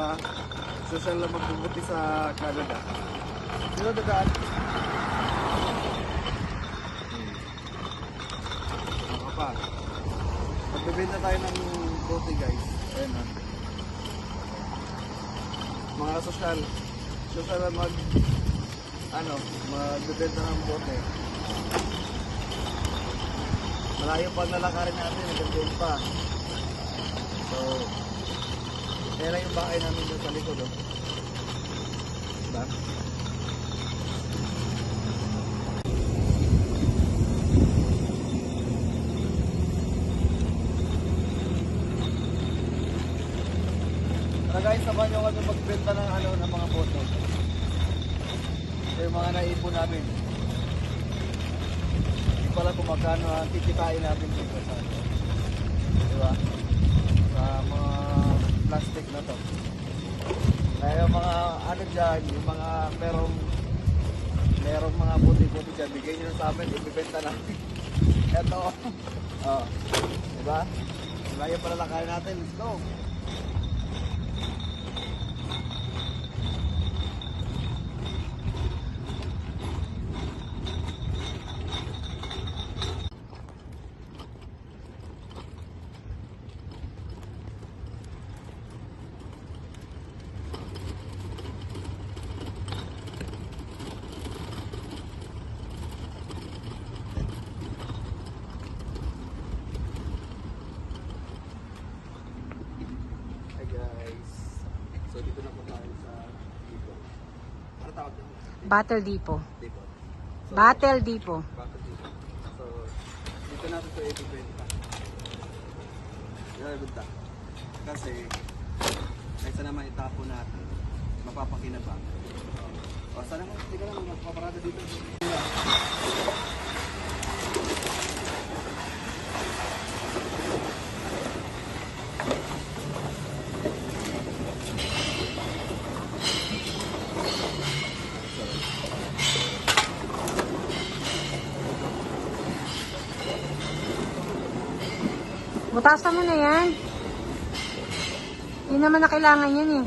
mga social na magbubuti sa Canada. Sino dadaan? Hmm. Ano pa? Magbibenta tayo ng bote guys. Ayan na. Mga social. Social na mag ano, magbibenta ng bote. Malayo pa nalakarin natin, nagandun pa. So, kaya lang yung bahay namin doon sa likod, oh. Diba? Tara guys, sabahan nyo kami magbenta ng ano, ng mga bote. Ito yung mga naipon namin. Hindi pala kung magkano ang kikitain natin dito sa. Diba? Sa mga plastic na to. Kaya yung mga ano dyan, yung mga merong merong mga buti-buti dyan, bigay nyo sa amin, ibibenta natin. Ito. Oh. Diba? Layo pala lang kaya natin. Let's go. Hi guys. So dito na po tayo sa dito. Ano tawag doon? Battle Depot. Dito. So, Battle Depot. Bakit dito? So, dito natin ito ibibenta. Yan, ibenta. Kasi, kaysa naman itapo natin, mapapakinabang. O, sana mo, hindi ka lang magpaparada dito. Butasan mo na yan. Hindi naman na kailangan yan eh.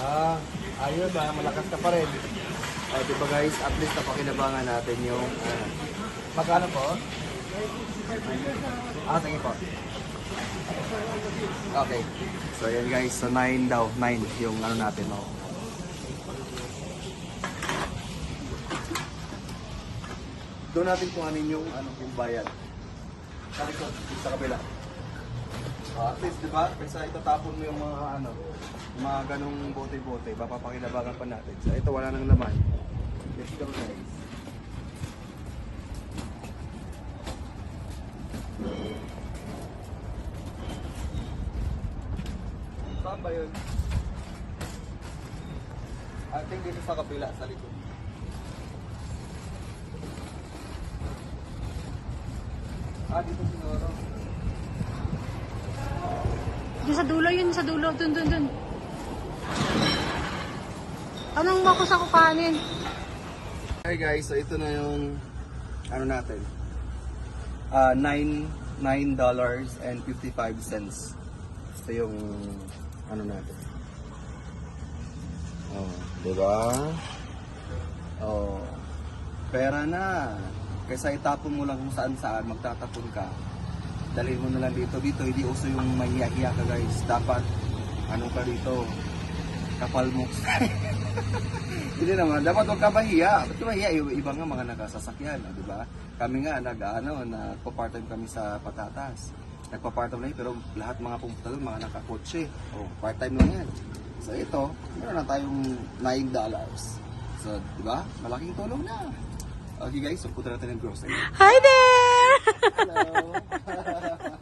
Ah, ayun ah, malakas ka pa rin. Oh, di ba guys, at least napakinabangan natin yung ah, magkano po? Ah, sige po. Okay. So yan guys, so 9 daw, 9 yung ano natin, no. Doon natin ano yung ano yung bayad. Sa likod, sa kabila. Oh, at least, di ba? Kaysa itatapon mo yung mga ano, mga ganong bote-bote, papapakinabangan pa natin. So, ito wala nang laman. Let's go guys. Saan ba yun? I think dito sa kabila, sa likod. Ah, dito siguro. Yung sa dulo yun, sa dulo. Dun, dun, dun. Anong mo ko sa? Hi guys, so ito na yung ano natin. Ah, 9 9 dollars and 55 cents. Ito yung ano natin. Oh, 'di ba? Oh. Pera na. Kaysa itapon mo lang kung saan saan, magtatapon ka. Dalhin mo na lang dito. Dito, hindi uso yung mahiya-hiya ka guys. Dapat, ano ka dito, kapal mo. Hindi naman, dapat huwag ka mahiya. Ba't mahiya? Iba, nga mga nakasasakyan, ah, di ba? Kami nga, nag, ano, nagpa-part-time kami sa patatas. Nagpa-part-time lang, pero lahat mga pumunta doon, mga nakakotse. Oh, part-time lang yan. So ito, meron na tayong 9 dollars. So, di ba? Malaking tulong na. Okay guys, so punta natin ng grocery. Hi there! Hello!